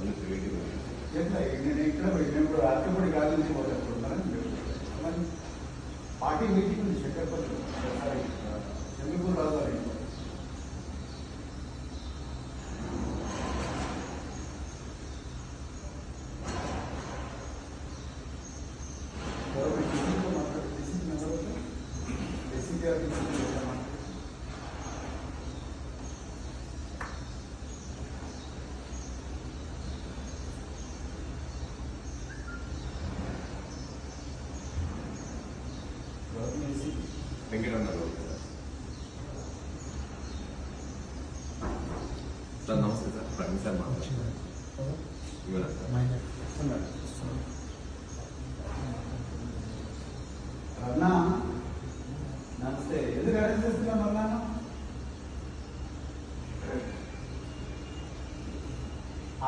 Only preventive ఎట్లా నేను ఇక్కడ పోయి నేను ఇప్పుడు అరకపడి గాలి నుంచి పోతాను. మరి పార్టీ మీటింగ్ ఉంది శంకర్పల్లి. సారీ చంద్రపూర్ రాజధాని గవర్నమెంట్ డిసిప్లిన్ మాట్లాడు డిసిప్లిన్ ఎవరు? డిసిప్లిన్ డిసిప్లిన్ మాట్లాడు గవర్నమెంట్ డిసిప్లిన్ సార్ నమస్తే సార్. ప్రవీణ్ సార్ మాట్లాడుతున్నారు నమస్తే. ఎందుకు అరెస్ట్ చేస్తున్నాను అన్నాను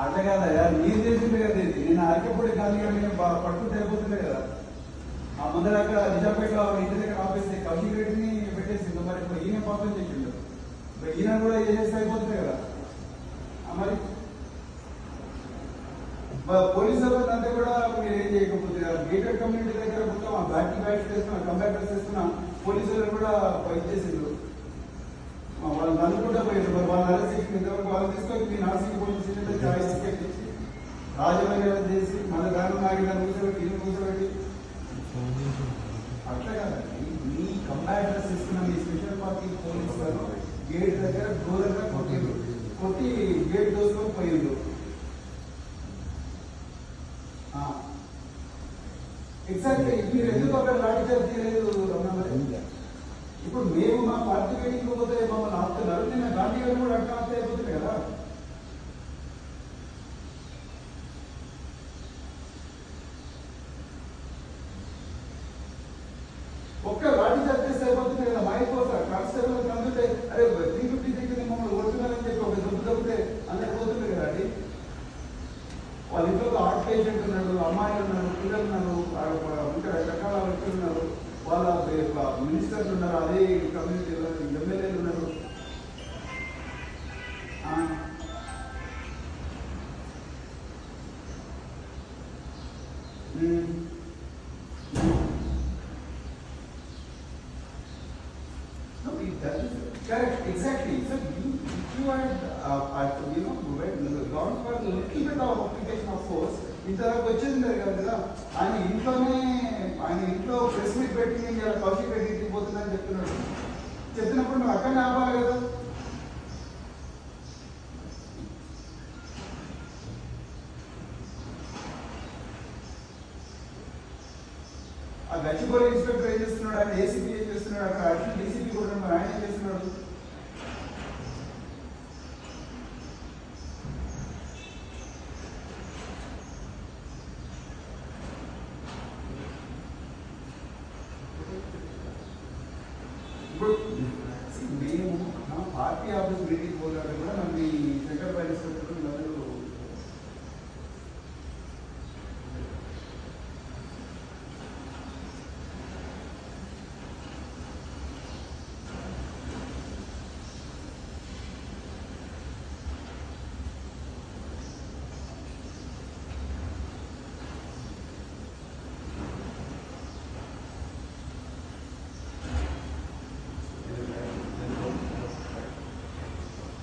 అట్లా కాదయ్యా మీరు చేసింది కదా ఇది. నేను అరకెప్పుడు కానీ నేను పట్టుకుంటే అయిపోతుంది కదా. ఆ ముందర అక్కడ నిజాపేటలో ఇంటి దగ్గర ఆపేసి కౌశిక్ రెడ్డిని పెట్టేసింది. మరి ఇప్పుడు ఈయన పాపం చేసిండు. ఇప్పుడు ఈయన కూడా చేసేస్తే అయిపోతుంది కదా? మరి? పోలీసు అంతా కూడా మీరు ఏం చేయకపోతే గేటెడ్ కమ్యూనిటీ దగ్గర మొత్తం ఆ బ్యాటరీ బ్యాట్స్ చేస్తున్నా కంప్యూటర్స్ చేస్తున్నా పోలీసులు కూడా ఫైట్ చేసిండ్రు. ఆ వాళ్ళని అనుకుంటా పోయిండ్రు. వాళ్ళ అరెస్ట్ ఇంతవరకు వాళ్ళు తీసుకొని మీ నాసిక్ పోలీస్ స్టేషన్లో రాజమండ్రి చేసి మన దాని నాగిన కూర్చోబెట్టి ఇల్లు కూర్చోబెట్టి అట్లా కాదండి. మీ కంపారిటర్స్ సిస్టమ్ మీ స్పెషల్ పార్టీ పోలీసులను గేట్ దగ్గర ఘోరంగా కొట్టిండ్రు కొట్టి గేట్ దోసుకొని పోయిండ్రు. ఎగ్జాక్ట్లీ మీరు ఎందుకు అక్కడ లాఠీ చార్జ్ చేయలేదు ఇప్పుడు మేము మా పార్టీ మీటింగ్ పోతే మమ్మల్ని ఆపుతున్నారు. నిన్న గాంధీ గారు కూడా అట్లా ఆపితే అయిపోతుంది కదా ఒక్క లాఠీ చార్జ్ చేస్తే అయిపోతుంది కదా? మా అయిపోతారు కానిస్టేబుల్ అందుతే అరే త్రీ ఫిఫ్టీ దగ్గర మమ్మల్ని కొడుతున్నారని చెప్పి ఒక దెబ్బ దొబ్బితే అందరికి పోతుంది కదా అండి? వాళ్ళ ఇంట్లో హార్ట్ పేషెంట్ ఉన్నారు అమ్మాయిలు ఉన్నారు పిల్లలు ఉన్నారు ఇంకా రకరకాల వ్యక్తులు ఉన్నారు. వాళ్ళ మినిస్టర్స్ ఉన్నారు అదే కమ్యూనిటీలో ఎమ్మెల్యేలు ఉన్నారు. Mm-hmm. Correct, exactly. So you, if you had, uh, uh, you know, when gone for a little bit of application of force, ఇంతవరకు వచ్చింది కదా ఆయన ఇంట్లోనే ఆయన ఇంట్లో ప్రెస్ మీట్ పెట్టి నేను ఇలా కౌశిక్ రెడ్డి పోతుందని చెప్తున్నాడు చెప్పినప్పుడు నువ్వు అక్కడ ఆపాలి కదా ఆ గచ్చిబౌలి ఇన్స్పెక్టర్ ఏం చేస్తున్నాడు ఆయన ఏసీపీ ఏం చేస్తున్నాడు అక్కడ అడిషనల్ డీసీపీ కూడా మరి ఆయన ఏం చేస్తున్నాడు ఇప్పుడు మేము పార్టీ ఆఫీస్ మీటింగ్ పోతాడు కూడా మనం